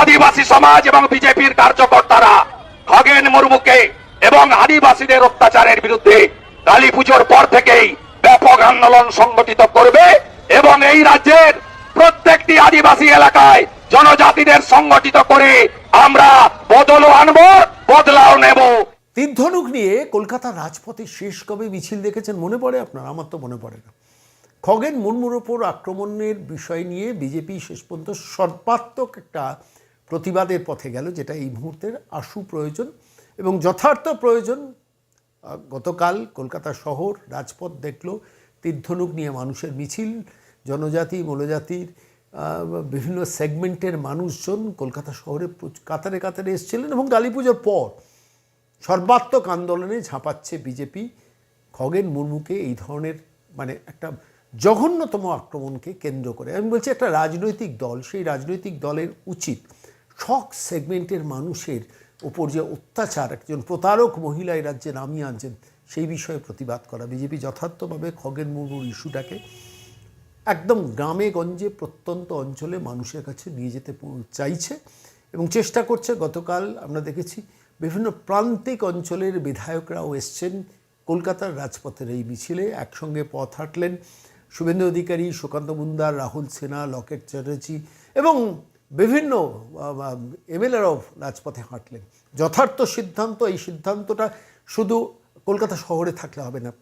আদিবাসী সমাজ এবং বিজেপির কার্যকর্তারা খগেন মুর্মুকে এবং আদিবাসীদের অত্যাচারের বিরুদ্ধে কালী পুজোর পর থেকেই ব্যাপক আন্দোলন সংগঠিত করবে এবং এই রাজ্যের প্রত্যেকটি আদিবাসী এলাকায় জনজাতিদের সংগঠিত করে আমরা বদলও আনব, বদলাও নেব। তীর ধনুক নিয়ে কলকাতার রাজপথে শেষ কবে মিছিল দেখেছেন মনে পড়ে আপনার? আমার তো মনে পড়ে না। খগেন মুর্মুর ওপর আক্রমণের বিষয় নিয়ে বিজেপি শেষ পর্যন্ত সর্বাত্মক একটা প্রতিবাদের পথে গেল, যেটা এই মুহূর্তের আশু প্রয়োজন এবং যথার্থ প্রয়োজন। গতকাল কলকাতা শহর রাজপথ দেখল তীর্ধনুক নিয়ে মানুষের মিছিল, জনজাতি, মূলজাতির বিভিন্ন সেগমেন্টের মানুষজন কলকাতা শহরে কাতারে কাতারে এসেছিলেন এবং কালী পুজোর পর সর্বাত্মক আন্দোলনে ঝাঁপাচ্ছে বিজেপি। খগেন মুর্মুকে এই ধরনের মানে একটা জঘন্যতম আক্রমণকে কেন্দ্র করে। আমি বলছি একটা রাজনৈতিক দল, সেই রাজনৈতিক দলের উচিত। সব সেগমেন্টের মানুষের ওপর যে অত্যাচার, একজন প্রতারক মহিলা এই রাজ্যে নামিয়ে আনছেন, সেই বিষয়ে প্রতিবাদ করা। বিজেপি যথার্থভাবে খগেন মুর্মুর ইস্যুটাকে একদম গ্রামে গঞ্জে প্রত্যন্ত অঞ্চলে মানুষের কাছে নিয়ে যেতে চাইছে এবং চেষ্টা করছে। গতকাল আমরা দেখেছি বিভিন্ন প্রান্তিক অঞ্চলের বিধায়করাও এসছেন। কলকাতার রাজপথের এই মিছিলে একসঙ্গে পথ হাঁটলেন শুভেন্দু অধিকারী, সুকান্ত মুন্দার রাহুল সিনহা লকেট চ্যাটার্জি এবং বিভিন্ন এমএলএরাও রাজপথে হাঁটলেন। যথার্থ সিদ্ধান্ত, এই সিদ্ধান্তটা শুধু কলকাতা শহরে থাকলে হবে না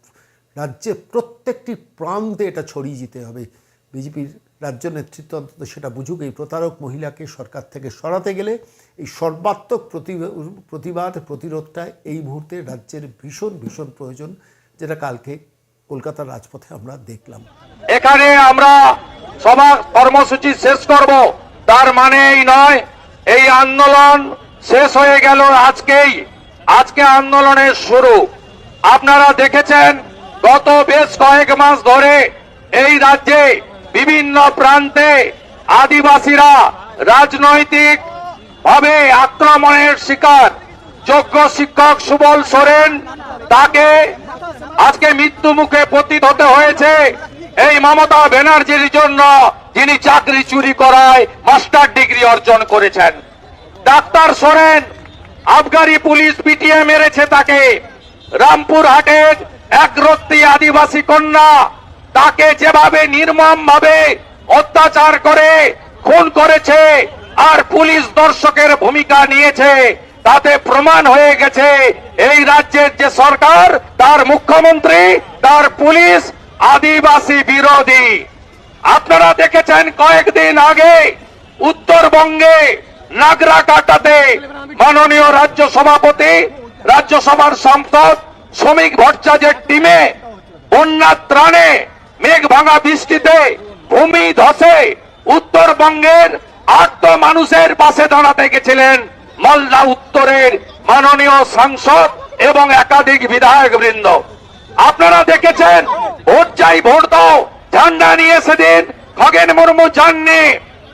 রাজ্যের প্রত্যেকটি প্রান্তে এটা ছড়িয়ে যেতে হবে। বিজেপির রাজ্য নেতৃত্ব অন্তত সেটা বুঝুক, এই প্রতারক মহিলাকে সরকার থেকে সরাতে গেলে এই সর্বাত্মক প্রতি- প্রতিবাদ, প্রতিরোধটা এই মুহূর্তে রাজ্যের ভীষণ ভীষণ প্রয়োজন, যেটা কালকে কলকাতার রাজপথে আমরা দেখলাম। এখানে আমরা সভা কর্মসূচি শেষ করব। তার মানে এই নয়, এই আন্দোলন শেষ হয়ে গেল আজকেই। আজকে আন্দোলনের শুরু। আপনারা দেখেছেন, গত বেশ কয়েক মাস ধরে এই রাজ্যে বিভিন্ন প্রান্তে আদিবাসীরা রাজনৈতিক ভাবে আক্রমণের শিকার। যোগ্য শিক্ষক সুবল সোরেন তাকে আজকে মৃত্যু মুখে পতিত হতে হয়েছে এই মমতা ব্যানার্জির জন্য। যিনি চাকরি চুরি করায় মাস্টার ডিগ্রি অর্জন করেছেন। ডাক্তার সোরেন আবগারি পুলিশ পিটিয়ে মেরেছে তাকে। রামপুর হাটের এক রত্তি আদিবাসী কন্যা তাকে যেভাবে নির্মম ভাবে অত্যাচার করে, খুন করেছে আর পুলিশ দর্শকের ভূমিকা নিয়েছে, তাতে প্রমাণ হয়ে গেছে এই রাজ্যের যে সরকার, তার মুখ্যমন্ত্রী, তার পুলিশ আদিবাসী বিরোধী। আপনারা দেখেছেন কয়েকদিন আগে উত্তরবঙ্গে নাগরা কাটাতে মাননীয় রাজ্য সভাপতি, রাজ্যসভার সাংসদ শ্রমিক ভট্টাচার্যের টিমে বন্যা ত্রাণে মেঘ ভাঙা বৃষ্টিতে ভূমি ধসে উত্তরবঙ্গের আর্ত মানুষের পাশে দাঁড়াতে গেছিলেন মালদা উত্তরের মাননীয় সাংসদ এবং একাধিক বিধায়ক বৃন্দ। আপনারা দেখেছেন, ভোট চাই, ভোট দাও। ঝান্ডা নিয়ে সেদিন খগেন মুর্মু যাননি।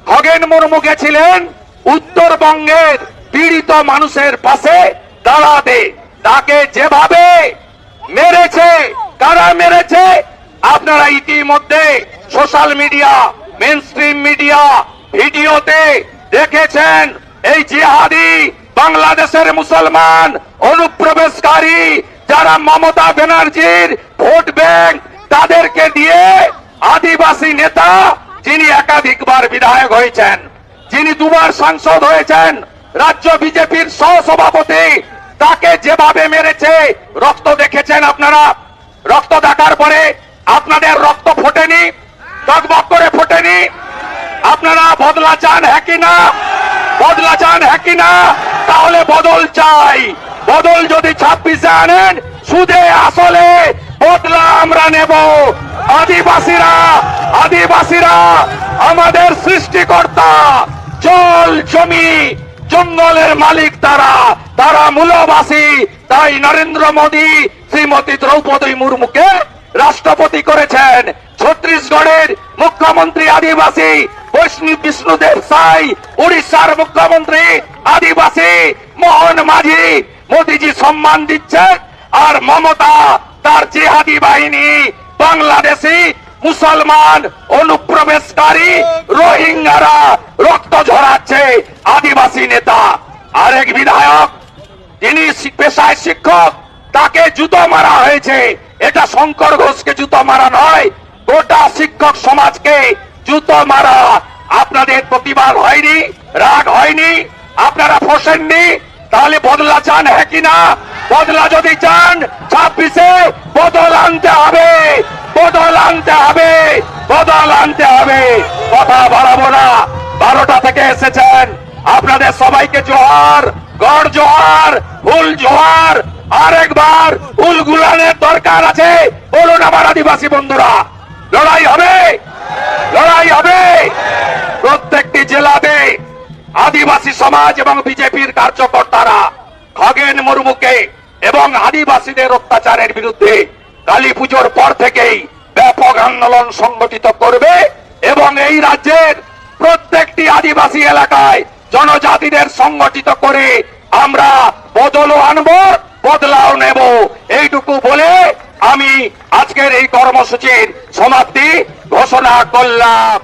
খগেন মুর্মু গেছিলেন উত্তরবঙ্গের পীড়িত মানুষের পাশে দাঁড়াতে। তাকে যেভাবে মেরেছে, কারা মেরেছে, আপনারা ইতিমধ্যে সোশ্যাল মিডিয়া মেন মিডিয়া ভিডিওতে দেখেছেন। এই জিহাদি বাংলাদেশের মুসলমান, অনুপ্রবেশকারী, যারা মমতা ব্যানার্জির ভোট ব্যাংক তাদেরকে দিয়ে আদিবাসী নেতা যিনি একাধিকবার বিধায়ক হয়েছেন, যিনি দুবার সাংসদ হয়েছেন, রাজ্য বিজেপির সহসভাপতি, তাকে যেভাবে মেরেছে, রক্ত দেখেছেন আপনারা? রক্ত দেখার পরে আপনাদের রক্ত ফোটেনি? টকবক করে ফোটেনি? আপনারা বদলা চান হ্যাঁ কি না? বদলা চান হ্যাঁ কি না? তাহলে বদল চাই। বদল যদি ছাব্বিশে আনেন, সুদে আসলে বদলা আমরা নেব। আদিবাসীরা আদিবাসীরা, আমাদের সৃষ্টিকর্তা, জল, জমি, জঙ্গলের মালিক তারা তারা মূলবাসী। তাই নরেন্দ্র মোদী, শ্রীমতী দ্রৌপদী মুর্মুকে রাষ্ট্রপতি করেছেন। ছত্তিশগড়ের মুখ্যমন্ত্রী আদিবাসী, বৈষ্ণব বিষ্ণুদেব সাই, উড়িষ্যার মুখ্যমন্ত্রী আদিবাসী, মোহন মাঝি, মোদীজি সম্মান দিচ্ছে আর মমতা, তার জেহাদি বাহিনী বাংলাদেশি, মুসলমান, অনুপ্রবেশকারী, রোহিঙ্গারা রক্ত ঝরাচ্ছে আদিবাসী নেতা। আরেক বিধায়ক তিনি পেশায় শিক্ষক, তাকে জুতো মারা হয়েছে। এটা শঙ্কর ঘোষকে জুতো মারা নয়, গোটা শিক্ষক সমাজকে জুতো মারা। আপনাদের প্রতিবাদ হয়নি, রাগ হয়নি, আপনারা ফসেননি, তাহলে বদলা চান হ্যাঁ কিনা বদলা যদি চান, ছাব্বিশে বদল আনতে হবে, বদল আনতে হবে, বদল আনতে হবে। কথা বাড়াবো না, বারোটা থেকে এসেছেন। আপনাদের সবাইকে জোহার গড় জোহার ফুল জোহার আরেকবার ফুল গুলানের দরকার আছে। বলুন আমার আদিবাসী বন্ধুরা, লড়াই হবে? লড়াই হবে? প্রত্যেকটি জেলাতে আদিবাসী সমাজ এবং বিজেপির কার্যকর্তারা খগেন মুর্মুকে এবং আদিবাসীদের অত্যাচারের বিরুদ্ধে কালী পুজোর পর থেকেই ব্যাপক আন্দোলন সংগঠিত করবে এবং এই রাজ্যের প্রত্যেকটি আদিবাসী এলাকায় জনজাতিদের সংগঠিত করে আমরা বদলও আনব, বদলাও নেব। এইটুকু বলে আমি আজকের এই কর্মসূচির সমাপ্তি ঘোষণা করলাম।